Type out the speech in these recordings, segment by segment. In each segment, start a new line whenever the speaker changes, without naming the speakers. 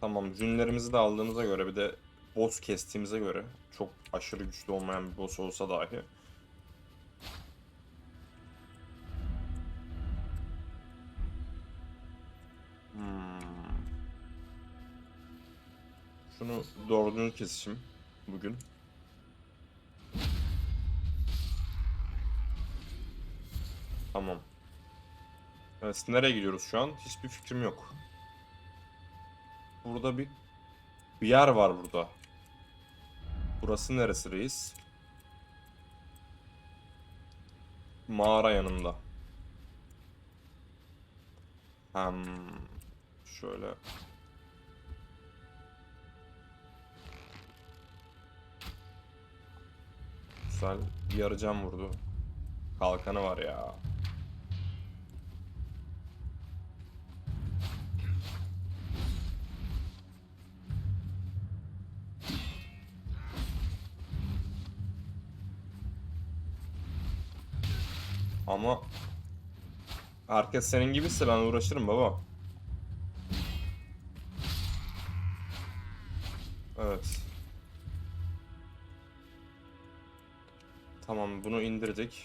Tamam rünlerimizi de aldığımıza göre bir de boss kestiğimize göre çok aşırı güçlü olmayan bir boss olsa dahi Hmm. Şunu dördünü kesişim bugün. Tamam. Evet, nereye gidiyoruz şu an? Hiçbir fikrim yok. Burada bir bir yer var burada. Burası neresi reis? Mağara yanında. Hmm. Şöyle. Güzel. Yarı cam vurdu. Kalkanı var ya. Ama herkes senin gibiyse ben uğraşırım baba. Evet. Tamam bunu indirdik.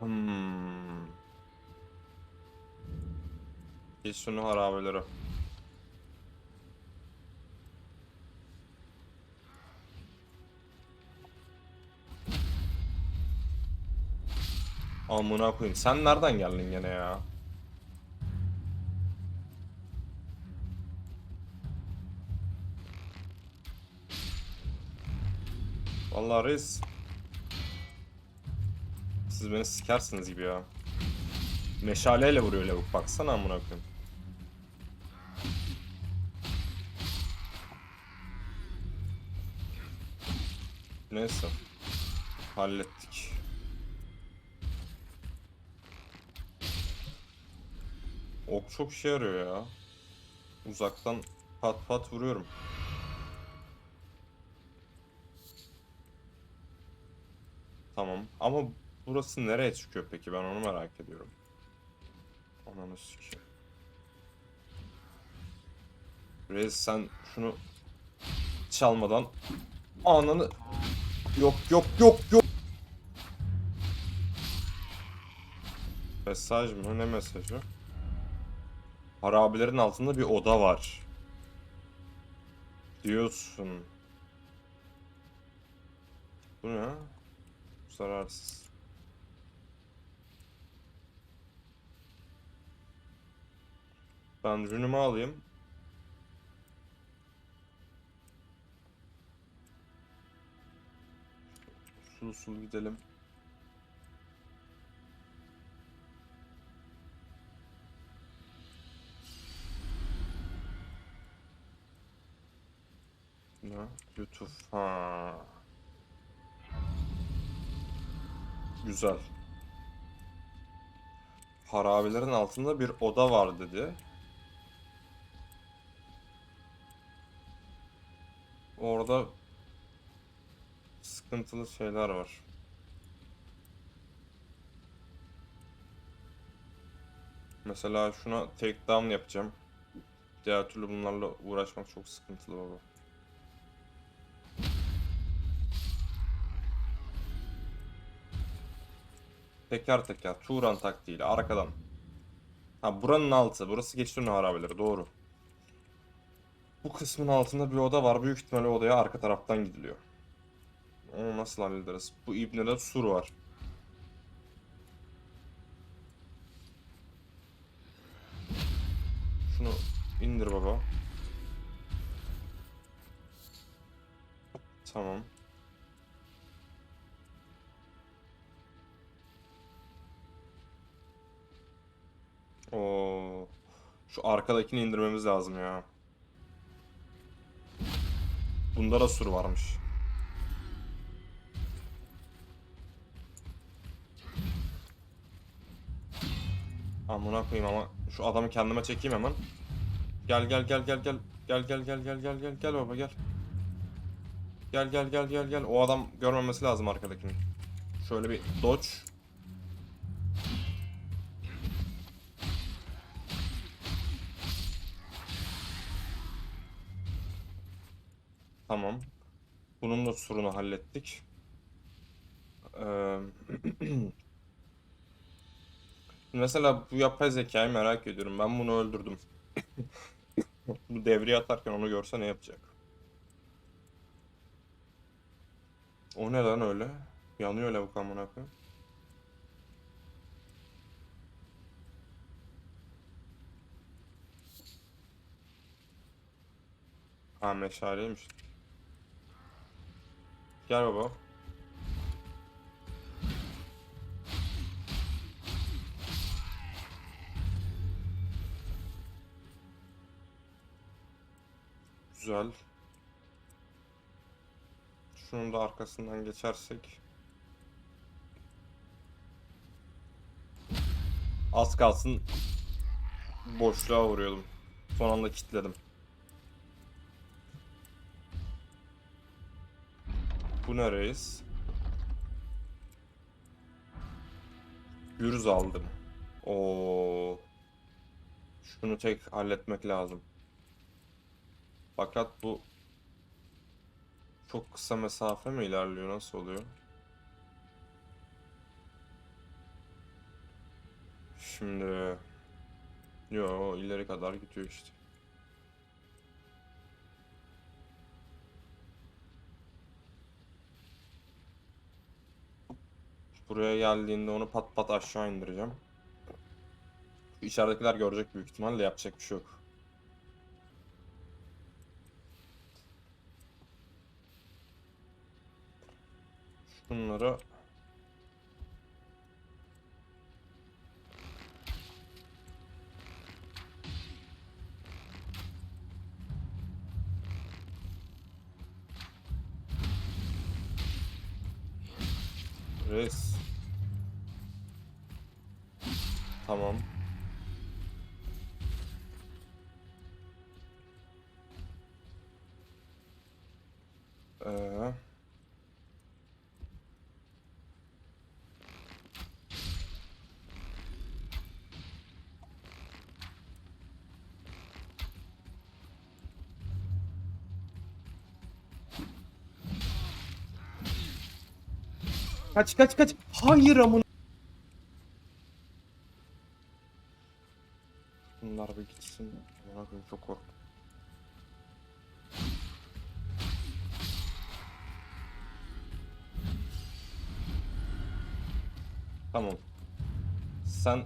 Hmm. Geç şunu harabelere. Amına koyayım. Sen nereden geldin gene ya? Vallahi reis. Siz beni sikersiniz gibi ya. Meşaleyle vuruyor lavuk. Baksana amına koyayım. Neyse. Hallettik. Ok çok işe yarıyor ya. Uzaktan pat pat vuruyorum. Tamam. Ama burası nereye çıkıyor peki? Ben onu merak ediyorum. Ananı sikeyim. Reis sen şunu çalmadan ananı yok yok yok yok Mesaj mı? Ne mesajı? Harabelerin altında bir oda var. Diyorsun. Bu ne? Zararsız. Ben rünümü alayım. Usul usul gidelim. YouTube. Ha. Güzel. Harabelerin altında bir oda var dedi. Orada sıkıntılı şeyler var. Mesela şuna takedown yapacağım. Diğer türlü bunlarla uğraşmak çok sıkıntılı baba. Teker teker. Turan taktiğiyle arkadan. Ha buranın altı. Burası geçti harabeleri. Doğru. Bu kısmın altında bir oda var. Büyük ihtimalle odaya arka taraftan gidiliyor. Onu nasıl hallederiz? Bu ibnede sur var. Şunu indir baba. Tamam. Şu arkadakini indirmemiz lazım ya. Bunda da sur varmış. Amına koyayım ama şu adamı kendime çekeyim hemen. Gel gel gel gel gel. Gel gel gel gel gel gel gel baba gel. Gel gel gel gel gel. O adam görmemesi lazım arkadakini. Şöyle bir dodge. Tamam. Bunun da sorunu hallettik. Ee, Mesela bu yapay zekayı merak ediyorum. Ben bunu öldürdüm. Bu devriye atarken onu görse ne yapacak? O ne lan öyle? Yanıyor lavuk amına koyayım. Ha meşaleymiş. Gel baba. Güzel. Şunun da arkasından geçersek. Az kalsın boşluğa vuruyordum. Son anda kilitledim. Bu ne reis? Gürz aldım. Oo. Şunu tek halletmek lazım. Fakat bu çok kısa mesafe mi ilerliyor? Nasıl oluyor? Şimdi yo ileri kadar gidiyor işte. Buraya geldiğinde onu pat pat aşağı indireceğim. İçeridekiler görecek büyük ihtimalle yapacak bir şey yok. Şunları Res. Tamam. Ee, Kaç kaç kaç. Hayır amına. Gitsin. Koyayım çok korktum. Tamam. Sen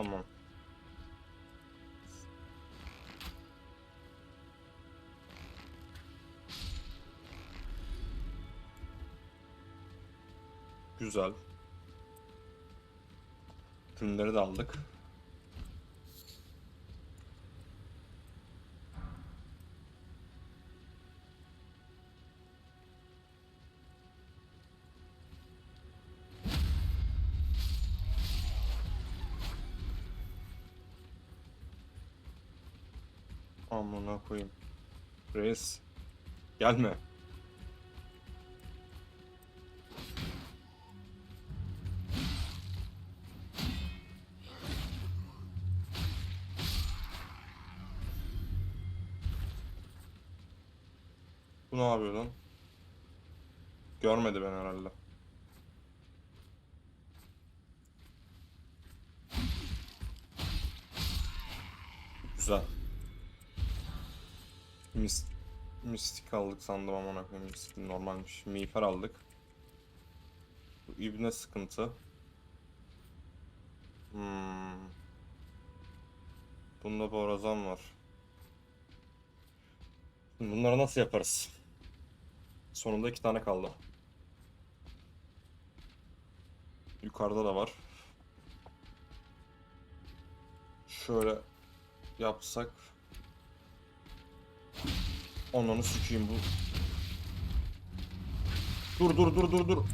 Tamam. Güzel. Ürünleri de aldık. Amına koyayım. Reis. Gelme. Bu ne yapıyor lan? Görmedi ben herhalde. Güzel. Mis mistik aldık sandım ama. Mistik normalmiş. Miğfer aldık. Bu ibne sıkıntı. Hmm. Bunda borazan var. Bunları nasıl yaparız? Sonunda iki tane kaldı. Yukarıda da var. Şöyle yapsak Onunu sükeyim bu. Dur dur dur dur dur.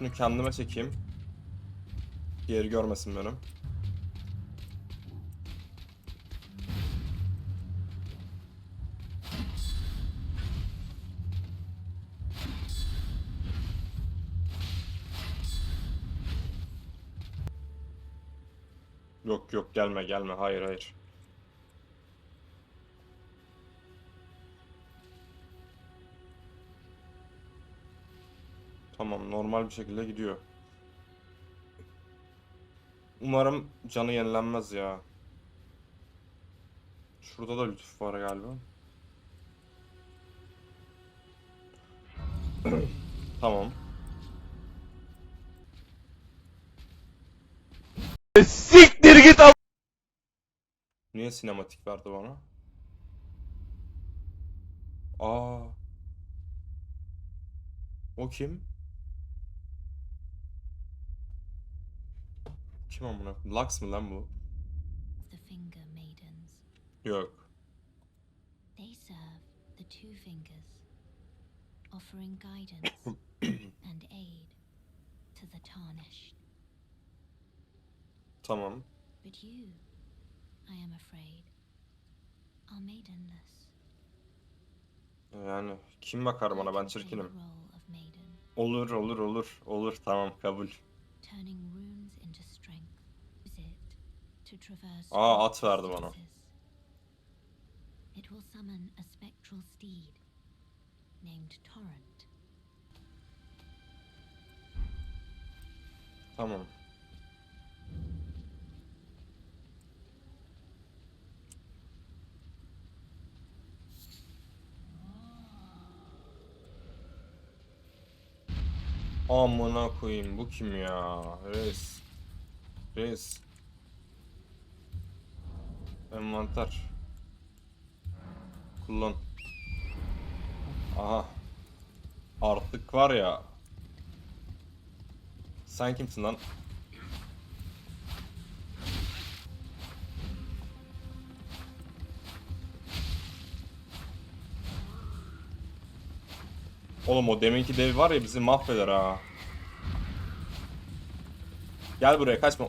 Bunu kendime çekeyim. Diğeri görmesin benim. Yok yok gelme gelme hayır hayır. Tamam normal bir şekilde gidiyor. Umarım canı yenilenmez ya. Şurada da lütuf var galiba. Tamam.
Siktir git am-
Niye sinematik verdi bana? Aa. O kim? Kim amına? Lux mı lan bu?
the Finger Maidens.
Yok.
They serve the Two Fingers, offering guidance and aid to the tarnished.
Tamam.
But you, I am afraid, are maidenless.
Yani kim bakar bana ben çirkinim. Olur olur olur olur tamam kabul.
turning
Aa, at verdi bana.
It will summon a spectral steed named Torrent.
Tamam. Amına koyayım bu kim ya? Reis. Reis. Envanter. Kullan. Aha. Artık var ya. Sen kimsin lan? Oğlum o deminki dev var ya bizi mahveder ha. Gel buraya kaçma.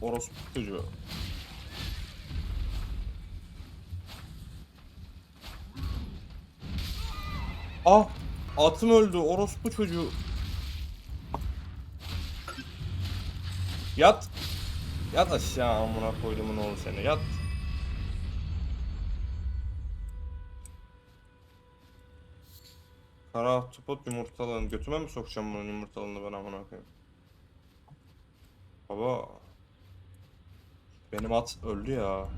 Orospu çocuğu. Ah! Atım öldü orospu çocuğu. Yat. Yat aşağı amına koydumun oğlu seni yat. Kara ahtapot yumurtalarını götüme mi sokacağım bunun yumurtalarını ben amına koyayım? Baba. Benim at öldü ya.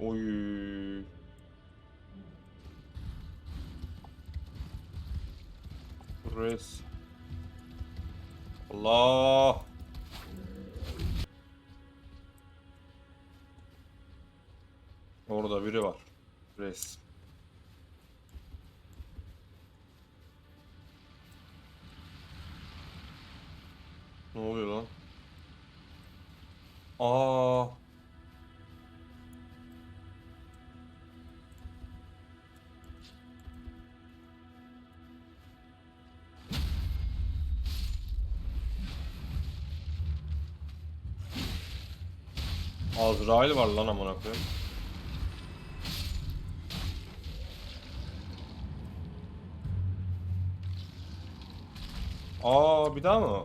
Oy. Res. Allah. Orada biri var. Res. Ne oluyor lan? Aa. Azrail var lan amına koyayım. Aa bir daha mı?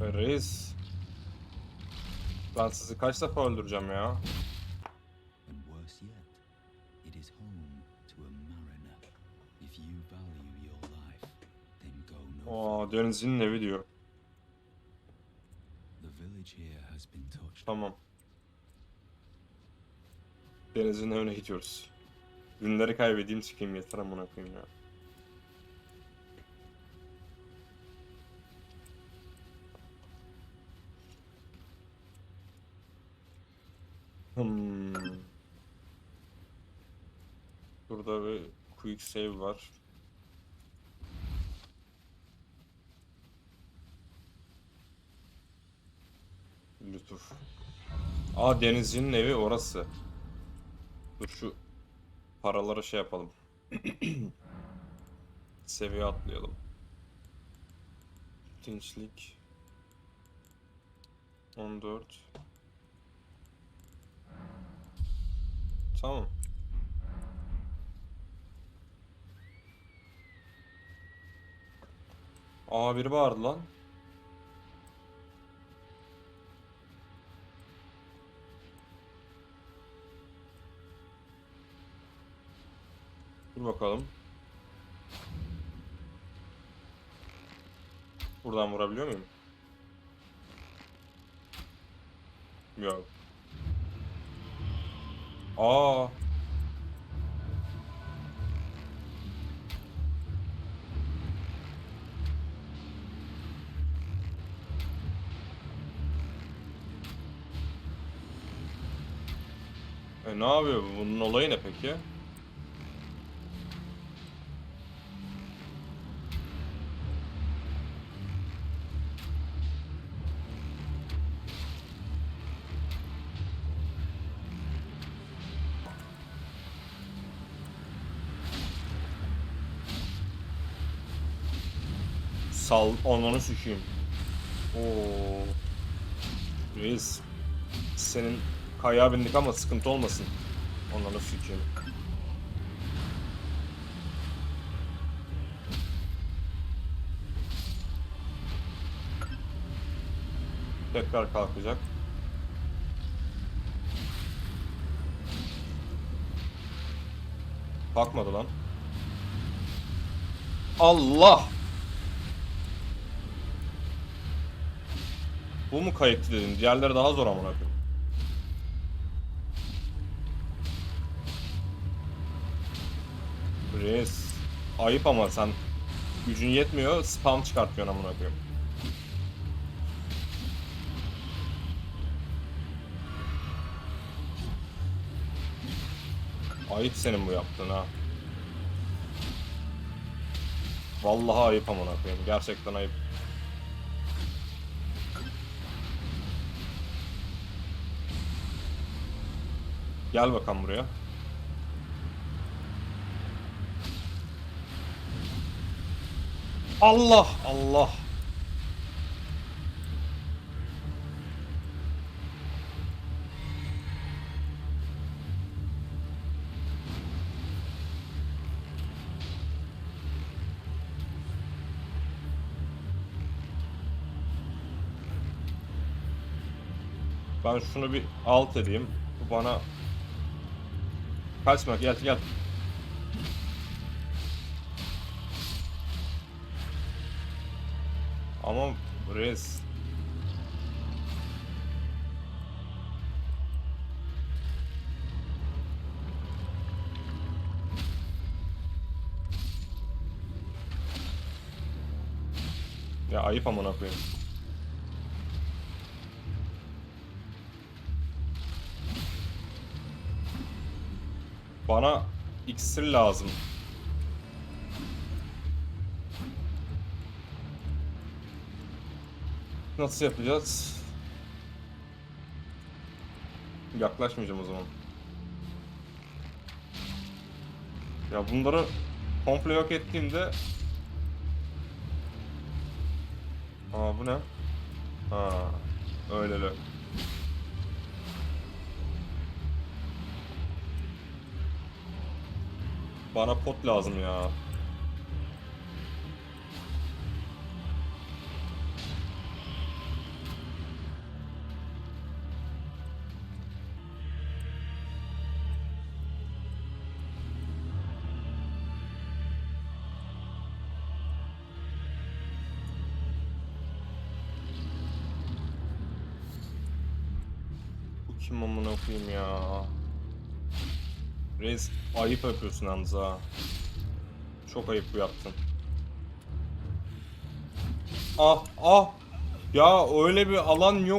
Reis. Ben sizi kaç defa öldüreceğim ya? Aa denizcinin evi diyor. Tamam. Denizin evine gidiyoruz. Günleri kaybedeyim sikeyim yeter amına koyayım ya. Hmm. Burada bir quick save var. Lütuf. Aa denizcinin evi orası. Dur şu paraları şey yapalım. Seviye atlayalım. Dinçlik. 14. Tamam. Aa biri bağırdı lan. Bakalım. Buradan vurabiliyor muyum? Yok. Aa. E ne yapıyor bu? Bunun olayı ne peki? Sal onları sükeyim. Oo. Reis. Senin kayağa bindik ama sıkıntı olmasın. Onları sükeyim. Tekrar kalkacak. Kalkmadı lan. Allah! Bu mu kayıtlı dedim. Diğerleri daha zor amına koyayım. Reis. Ayıp ama sen gücün yetmiyor spam çıkartıyorsun amına koyayım. Ayıp senin bu yaptığın ha. Vallahi ayıp amına koyayım. Gerçekten ayıp. Gel bakalım buraya. Allah Allah. Ben şunu bir alt edeyim. Bu bana Kaçma gel gel. Ama res. Ya ayıp amına koyayım. Bana iksir lazım. Nasıl yapacağız? Yaklaşmayacağım o zaman. Ya bunları komple yok ettiğimde Aa bu ne? Ha, öyle öyle. Bana pot lazım ya. Kim amına koyayım ya? Reis ayıp yapıyorsun yalnız. Çok ayıp bu yaptın. Ah ah. Ya öyle bir alan yok.